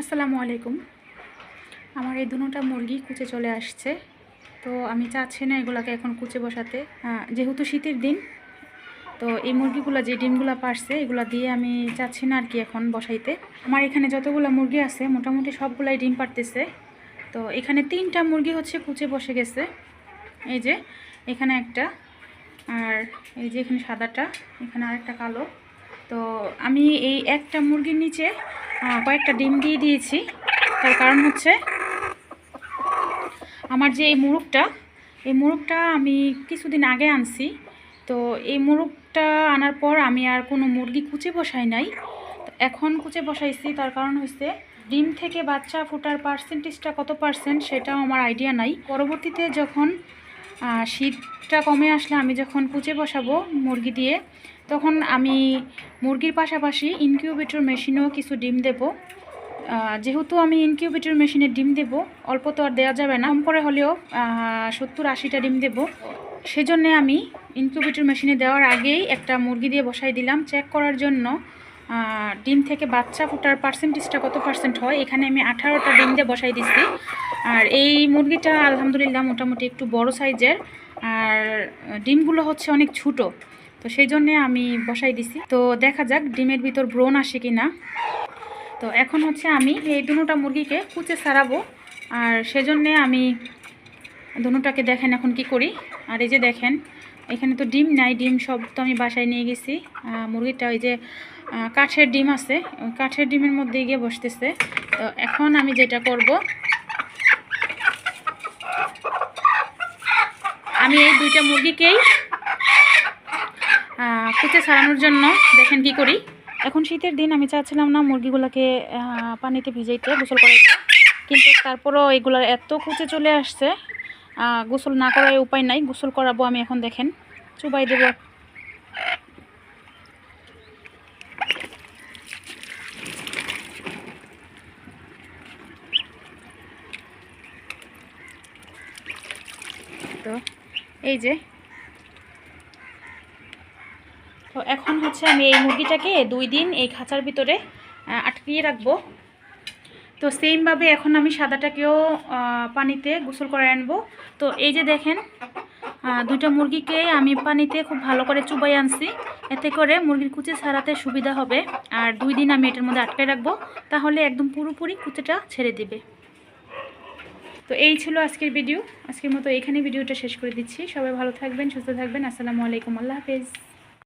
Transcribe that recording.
আসসালামু আলাইকুম। আমার এই দুটোটা মুরগি কুচে চলে আসছে। তো আমি চাচ্ছি না এগুলাকে এখন কুচে বসাতে। যেহেতু শীতের দিন, তো এই মুরগিগুলো যে ডিমগুলো পারছে, এগুলো দিয়ে আমি চাচ্ছি না আর কি এখন বসাইতে। আমার এখানে যতগুলো মুরগি আছে, মোটামুটি সবগুলাই ডিম পারতেছে। তো এখানে তিনটা মুরগি হচ্ছে কুচে বসে গেছে। এই যে, এখানে একটা, আর এই যে এখানে সাদাটা, এখানে আরেকটা কালো। তো আমি এই একটা মুরগির নিচে কয়েকটা ডিম দিয়ে দিয়েছি। তার কারণ হচ্ছে আমার যে এই মুরগটা এই মুরগটা আমি কিছুদিন আগে আনছি। তো এই মুরগটা আনার পর আমি আর কোনো মুরগি কুচে বসাই নাই। এখন কুচে বসাইছি তার কারণ হচ্ছে ডিম থেকে বাচ্চা ফোটার পার্সেন্টেজটা কত পার্সেন্ট সেটাও আমার আইডিয়া নাই। পরবর্তীতে যখন আহ, শীতটা কমে আসলে আমি যখন কুচে বসাবো মুরগি দিয়ে, তখন আমি মুরগির পাশাপাশি ইনকিউবেটর মেশিনেও কিছু ডিম দেব। যেহেতু আমি ইনকিউবেটর মেশিনে ডিম দেব, অল্প তো আর দেওয়া যাবে না। কম করে হলেও সত্তর আশিটা ডিম দেব। সেজন্যে আমি ইনকিউবেটর মেশিনে দেওয়ার আগেই একটা মুরগি দিয়ে বসাই দিলাম। চেক করার জন্য ডিম থেকে বাচ্চা ফোটার পার্সেন্টেজটা কত পার্সেন্ট হয়? এখানে আমি আঠারোটা ডিম দিয়ে বসাই দিচ্ছি আর এই মুরগিটা আলহামদুলিল্লাহ মোটামুটি একটু বড় সাইজের আর ডিমগুলো হচ্ছে অনেক ছোটো, তো সেই জন্যে আমি বসাই দিছি। তো দেখা যাক ডিমের ভিতর ব্রণ আসে কি না তো এখন হচ্ছে আমি এই দুটোটা মুরগিকে কুচে সারাবো আর সেজন্যে আমি দুটোটাকে দেখেন এখন কি করি। আর এই যে দেখেন, এখানে তো ডিম নাই, ডিম সব তো আমি বাসায় নিয়ে গেছি। মুরগিটা ওই যে কাঠের ডিম আছে কাঠের ডিমের মধ্যে গিয়ে বসতেছে। তো এখন আমি যেটা করব আমি এই দুইটা মুরগিকেই কুচে ছাড়ানোর জন্য দেখেন কি করি। এখন শীতের দিন, আমি চাচ্ছিলাম না মুরগিগুলোকে পানিতে ভিজাইতে, গোসল করাইতে। কিন্তু তারপরও এগুলোর এত কুচে চলে আসছে গোসল না করার উপায় নাই। গোসল করাবো আমি এখন, দেখেন। চুবাই দেবো। তো এই যে। তো এখন হচ্ছে আমি এই মুরগিটাকে দুই দিন এই খাঁচার ভিতরে আটকিয়ে রাখব। তো সেমভাবে এখন আমি সাদাটাকেও পানিতে গোসল করে আনব। তো এই যে দেখেন দুইটা মুরগিকে আমি পানিতে খুব ভালো করে চুবাই আনছি। এতে করে মুরগির কুচি ছাড়াতে সুবিধা হবে। আর দুই দিন আমি এটার মধ্যে আটকে রাখব। তাহলে একদম পুরোপুরি কুচিটা ছেড়ে দিবে। তো এই ছিল আজকের ভিডিও। আজকের মতো এখানে ভিডিওটা শেষ করে দিচ্ছি। সবাই ভালো থাকবেন, সুস্থ থাকবেন। আসসালামু আলাইকুম। আল্লাহ হাফেজ।